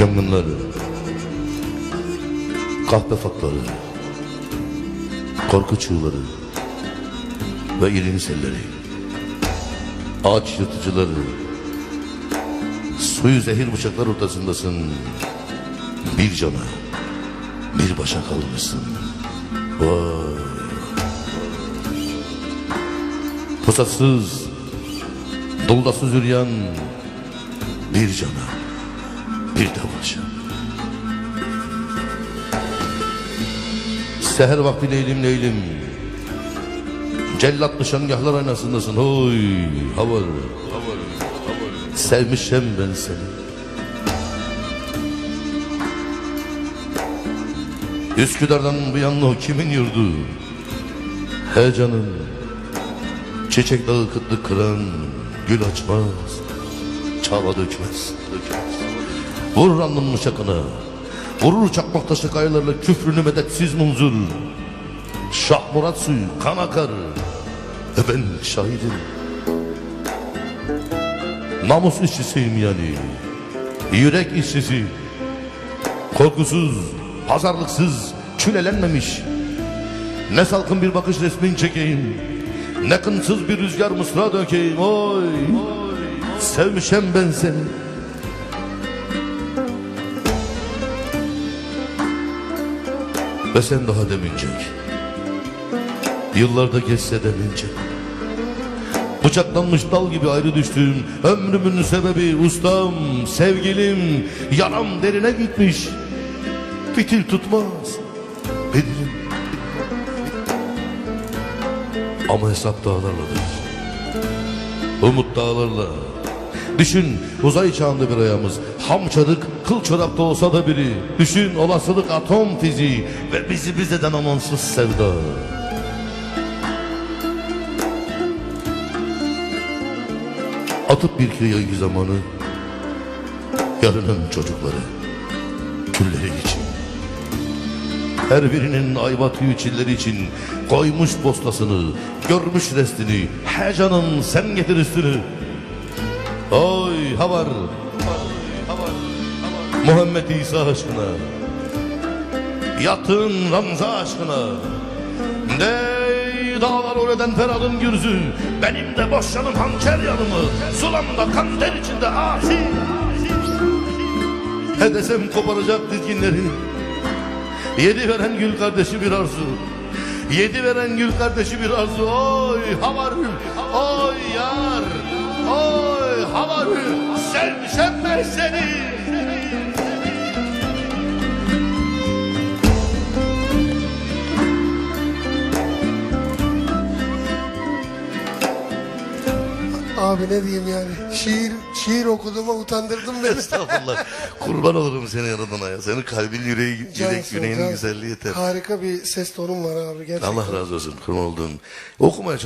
Yangınları, kahpe fatları, korku çığları ve irin selleri, ağaç yırtıcıları, suyu zehir bıçaklar ortasındasın. Bir cana, bir başa kalmışsın. Vay. Pusatsız, doldasız yürüyen bir cana, bir başa. Seher vakti leylim leylim, cellat nişangahlar aynasındasın. Oy, havalı. Sevmişem ben seni. Üsküdar'dan bu yanlı o kimin yurdu? He canım, çiçek dağı kıtlık kıran gül açmaz, çava dökmez. dökmez. Vurur alnının şakına, vurur çakmak taşı kayalarla küfrünü medetsiz munzur. Şah Murat suyu kan akar, e ben şahidim. Namus işçisiyim yani, yürek işçisi. Korkusuz, pazarlıksız, külelenmemiş. Ne salkın bir bakış resmin çekeyim. Ne kınsız bir rüzgar mısra dökeyim. Oy, sevmişem ben seni. Ve sen daha demincek. Yıllarda geçse demince. Bıçaklanmış dal gibi ayrı düştüm. Ömrümün sebebi ustam, sevgilim, yaram derine gitmiş. Fitil tutmaz. Bedelim. Ama hesap dağlarladır. Umut dağlarla. Düşün uzay çağında bir ayağımız. Ham çarık, kıl çorapta olsa da biri. Düşün olasılık atom fiziği. Ve bizi bize eden amansız sevda. Atıp bir kıyı zamanı. Yarının çocukları. Külleri için. Her birinin ayva tüyü çilleri için koymuş postasını, görmüş restini. He canım sen getir üstünü. Oy havar, Muhammed İsa aşkına, yatın Ramza aşkına. Dey dağlar oreden Ferhat'ın gürzü, benim de boş yanım hançer yanımı, sulamda kan ter içinde asi. He desem koparacak dizginleri, Yedi veren gül kardeşi bir arzu. Yedi veren gül kardeşi bir arzu. Oy havar Oy yar. Oy havar Sevmişem ben seni Abi ne diyeyim yani. Şiir şiir okuduğuma utandırdın beni. Estağfurullah Kurban olurum seni yaradana ya Senin kalbin yüreği, yürek Cansın, yüreğinin cansın. güzelliği yeter Harika bir ses tonun var abi gerçekten. Allah razı olsun kurban olduğum Okumaya